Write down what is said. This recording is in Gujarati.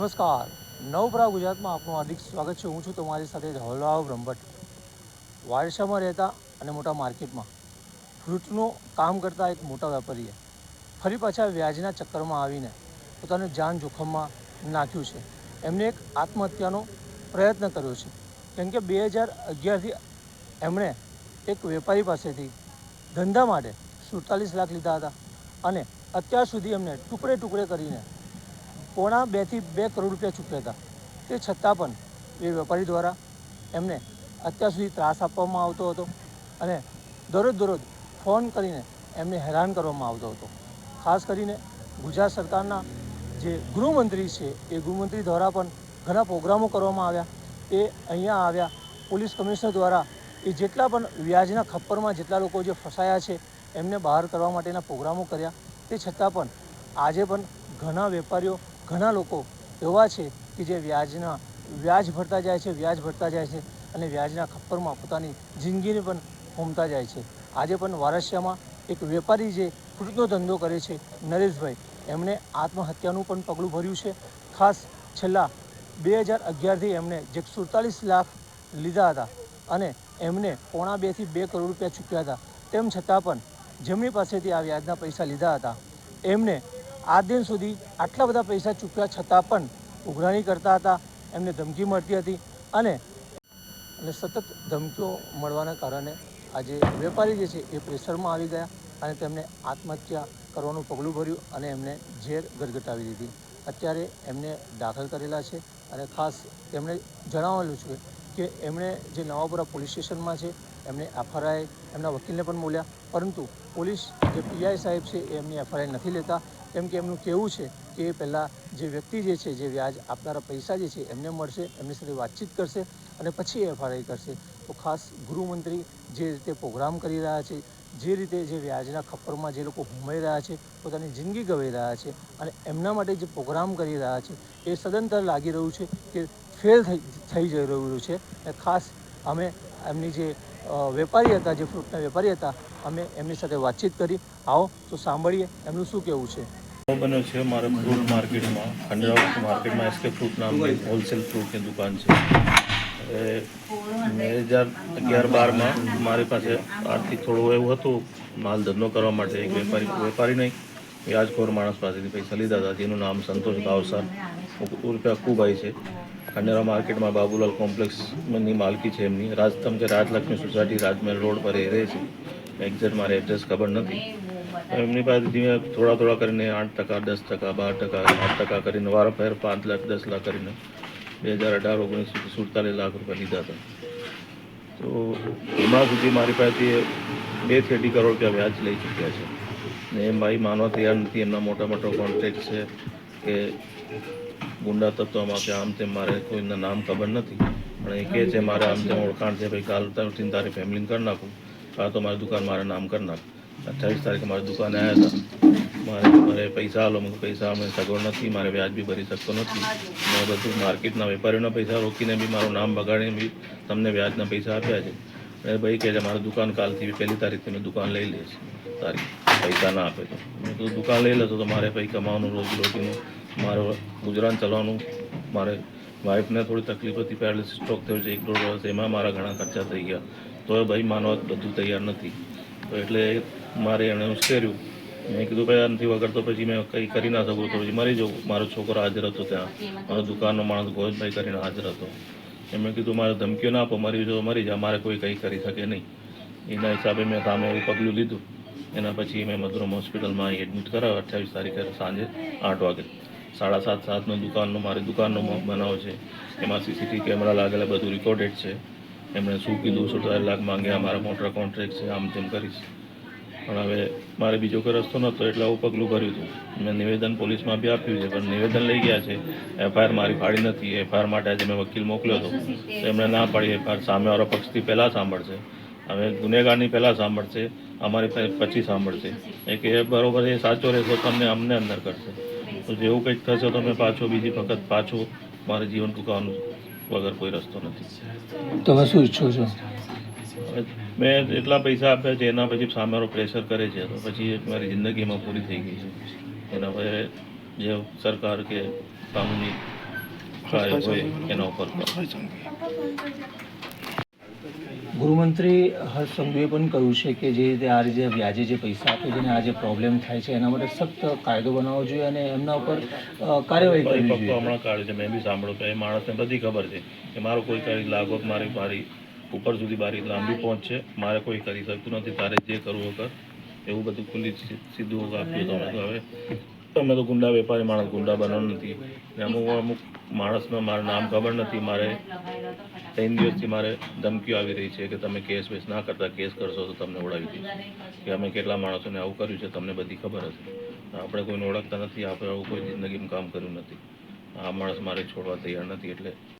નમસ્કાર. નવપરા ગુજરાતમાં આપનું હાર્દિક સ્વાગત છે. હું છું તમારી સાથે ધવલરાવ બ્રહ્મભટ્ટ. વારસામાં રહેતા અને મોટા માર્કેટમાં ફ્રૂટનું કામ કરતા એક મોટા વેપારીએ ફરી પાછા વ્યાજના ચક્કરમાં આવીને પોતાનું જાન જોખમમાં નાખ્યું છે. એમને એક આત્મહત્યાનો પ્રયત્ન કર્યો છે. કેમ કે બે હજાર અગિયારથી એમણે એક વેપારી પાસેથી ધંધા માટે સુડતાલીસ લાખ લીધા હતા અને અત્યાર સુધી એમને ટુકડે ટુકડે કરીને પોણા બેથી બે કરોડ રૂપિયા ચૂક્યા હતા. તે છતાં પણ એ વેપારી દ્વારા એમને અત્યાર સુધી ત્રાસ આપવામાં આવતો હતો અને દરરોજ દરરોજ ફોન કરીને એમને હેરાન કરવામાં આવતો હતો. ખાસ કરીને ગુજરાત સરકારના જે ગૃહમંત્રી છે, એ ગૃહમંત્રી દ્વારા પણ ઘણા પ્રોગ્રામો કરવામાં આવ્યા. એ અહીંયા આવ્યા. પોલીસ કમિશનર દ્વારા એ જેટલા પણ વ્યાજના ખપ્પરમાં જેટલા લોકો જે ફસાયા છે, એમને બહાર કરવા માટેના પ્રોગ્રામો કર્યા. તે છતાં પણ આજે પણ ઘણા વેપારીઓ ઘણા લોકો એવા છે કે જે વ્યાજના, વ્યાજ ભરતા જાય છે, વ્યાજ ભરતા જાય છે અને વ્યાજના ખપ્પરમાં પોતાની જિંદગીને પણ હોમતા જાય છે. આજે પણ વારસિયામાં એક વેપારી જે ફ્રૂટનો ધંધો કરે છે, નરેશભાઈ, એમણે આત્મહત્યાનું પણ પગલું ભર્યું છે. ખાસ છેલ્લા બે હજાર અગિયારથી એમણે જે સુડતાલીસ લાખ લીધા હતા અને એમને પોણા બેથી બે કરોડ રૂપિયા ચૂક્યા હતા. તેમ છતાં પણ જેમની પાસેથી આ વ્યાજના પૈસા લીધા હતા. એમને આજ દિન સુધી આટલા બધા પૈસા ચૂક્યા છતાં પણ ઉઘરાણી કરતા હતા, એમને ધમકી મળતી હતી અને અને સતત ધમકીઓ મળવાના કારણે આજે વેપારી જે છે એ પ્રેશરમાં આવી ગયા અને તેમને આત્મહત્યા કરવાનું પગલું ભર્યું અને એમને ઝેર ગરગટાવી દીધી. અત્યારે એમને દાખલ કરેલા છે અને ખાસ તેમણે જણાવેલું છે કે એમણે જે નવાપુરા પોલીસ સ્ટેશનમાં છે, એમને એફઆરઆઈ એમના વકીલને પણ બોલ્યા પરંતુ પોલીસ જે પીઆઈ સાહેબ છે એ એમની એફઆરઆઈ નથી લેતા. કેમ કે એમનું કહેવું છે કે પહેલાં જે વ્યક્તિ જે છે, જે વ્યાજ આપનારા પૈસા જે છે, એમને મળશે, એમની સાથે વાતચીત કરશે અને પછી એફઆરઆઈ કરશે. તો ખાસ ગૃહમંત્રી જે રીતે પ્રોગ્રામ કરી રહ્યા છે, જે રીતે જે વ્યાજના ખપ્પરમાં જે લોકો ઘૂમાઈ રહ્યા છે, પોતાની જિંદગી ગવાઈ રહ્યા છે અને એમના માટે જે પ્રોગ્રામ કરી રહ્યા છે, એ સદંતર લાગી રહ્યું છે કે ફેલ થઈ થઈ જઈ રહ્યું છે અને ખાસ અમે એમની જે વેપારી હતા, જે ફ્રૂટના વેપારી હતા, અમે એમની સાથે વાતચીત કરી. આવો, તો સાંભળીએ એમનું શું કહેવું છે? બન્યો છે મારે ફ્રૂટ માર્કેટમાં. ખંડેરાવ માર્કેટમાં એસકે ફ્રૂટ નામની હોલસેલ ફ્રૂટની દુકાન છે. બે હજાર અગિયાર બારમાં મારી પાસે આર્થિક થોડું એવું હતું, માલ ધંધો કરવા માટે એક વેપારી વેપારી નહીં વ્યાજખોર માણસ પાસેથી પૈસા લીધા હતા, જેનું નામ સંતોષ ગાવસર ઉર્ફે અક્કુભાઈ છે. ખંડેરા માર્કેટમાં બાબુલાલ કોમ્પ્લેક્સની માલકી છે એમની. રાજતમ કે રાજલક્ષ્મી સોસાયટી રાજમહેલ રોડ પર એ રહે છે. એક્ઝેક્ટ મારે એડ્રેસ ખબર નથી. એમની પાસે ધીમે થોડા થોડા કરીને આઠ ટકા, દસ ટકા, બાર ટકા, આઠ ટકા કરીને વારો ફેર પાંચ લાખ, દસ લાખ કરીને બે હજાર અઢાર, ઓગણીસ સુધી સુડતાલીસ લાખ રૂપિયા લીધા હતા. તો એમાં સુધી મારી પાસેથી બે અઢી કરોડ રૂપિયા વ્યાજ લઈ ચૂક્યા છે. ને એમ ભાઈ માનવા તૈયાર નથી, એમના મોટા મોટો કોન્ટ્રાક્ટ છે કે ગુંડા તત્વમાં કે આમ તેમ મારે કોઈના નામ ખબર નથી. પણ એ કહે છે, મારે આમ તેમ ઓળખાણ છે, ભાઈ કાલ ઉઠીને તારી ફેમિલીને કરી નાખું. કાં તો મારી દુકાન મારે નામ કરી નાખ. અઠ્ઠાવીસ તારીખે મારી દુકાને આવ્યા હતા. મારે મારે પૈસા આલો. મને પૈસા અમે સગવડ નથી. મારે વ્યાજ બી ભરી શકતો નથી. મેં બધું માર્કેટના વેપારીઓના પૈસા રોકીને બી મારું નામ બગાડીને બી તમને વ્યાજના પૈસા આપ્યા છે. અને ભાઈ કહે છે, મારી દુકાન કાલથી પહેલી તારીખથી મેં દુકાન લઈ લઈશ. તારી પૈસા ના આપે તો. મેં કીધું, દુકાન લઈ લેશો તો મારે પછી કમાવાનું, રોજી રોટીનું મારું ગુજરાન ચલાવવાનું. મારે વાઈફને થોડી તકલીફ હતી, પેરાલિસિસ સ્ટ્રોક થયો છે, એક દોઢ વર્ષ. એમાં મારા ઘણા ખર્ચા થઈ ગયા. તો ભાઈ માનવા બધું તૈયાર નથી. તો એટલે મારે એણે ઉશ્કેર્યું મેં કીધું, ભાઈ નથી વગર તો પછી મેં કંઈ કરી ના શકું. તો પછી મરી જવું મારો છોકરો હાજર હતો ત્યાં. મારો દુકાનનો માણસ ગોવિંદભાઈ કરીને હાજર હતો. એમણે કીધું, મારે ધમકીઓ ના આપો, મરી જો, મરી જા, મારે કોઈ કંઈ કરી શકે નહીં. એના હિસાબે મેં સામે એવું પગલું લીધું. એના પછી મેં મધુરમ હોસ્પિટલમાં એડમિટ કરાવ્યો અઠ્યાવીસ તારીખે સાંજે આઠ વાગે. સાડા સાત, સાતનો દુકાનનો, મારી દુકાનનો બનાવ છે. એમાં સીસીટીવી કેમેરા લાગેલા, બધું રિકોર્ડેડ છે. એમણે શું કીધું સુડતાલીસ લાખ માંગ્યા, મારા મોટા કોન્ટ્રાક્ટ છે, આમ તેમ કરીશ પણ હવે મારે બીજો કોઈ રસ્તો નહોતો, એટલે આવું પગલું ભર્યું હતું. મેં નિવેદન પોલીસમાં બી આપ્યું છે, પણ નિવેદન લઈ ગયા છે. એફઆઈઆર મારી ફાડી નથી એફઆઈઆર માટે આજે મેં વકીલ મોકલ્યો હતો. તો એમણે ના પાડી એફઆઈઆર સામેવાળા પક્ષથી પહેલાં સાંભળશે. હવે ગુનેગારની પહેલાં સાંભળશે, અમારી પછી સાંભળશે. એ કે બરાબર એ સાચો રહેશે તમને અમને અંદર કરશે. તો જેવું કંઈક થશે તો મેં પાછો બીજી વખત પાછો મારે જીવન ટૂંકાવાનું વગર કોઈ રસ્તો નથી. તમે શું ઈચ્છો છો? મેં એટલા પૈસા આપ્યા છે એના પછી સામેનો પ્રેશર કરે છે તો પછી મારી જિંદગીમાં પૂરી થઈ ગઈ છે. એના પછી જે સરકાર કે કાનૂની કાર્ય હોય એના ઉપર ગૃહમંત્રી હર્ષ સંઘવીએ પણ કહ્યું છે કે જે રીતે આ રીતે વ્યાજે જે પૈસા આપે છે અને આ જે પ્રોબ્લેમ થાય છે એના માટે સખ્ત કાયદો બનાવવો જોઈએ અને એમના ઉપર કાર્યવાહી કરવી જોઈએ. હમણાં કાઢે છે મેં બી સાંભળ્યું કે એ માણસને બધી ખબર છે કે મારો કોઈ કરી લાગો મારી મારી ઉપર સુધી મારી લાંબી પહોંચ છે મારે કોઈ કરી શકતું નથી તારે જે કરવું કર. એવું બધું ખુલ્લી સીધું આપ્યું તો હવે. અમે તો ગુંડા વેપારી માણસ, ગુંડા બનવાનું નથી. અમુક અમુક માણસને મારું નામ ખબર નથી. મારે ત્રણ દિવસથી મારે ધમકીઓ આવી રહી છે કે તમે કેસ વેસ ના કરતા, કેસ કરશો તો તમને ઓળાવી દઈશ. કે અમે કેટલા માણસોને આવું કર્યું છે, તમને બધી ખબર હશે. આપણે કોઈને ઓળખતા નથી, આપણે આવું કોઈ જિંદગીમાં કામ કર્યું નથી. આ માણસ મારે છોડવા તૈયાર નથી, એટલે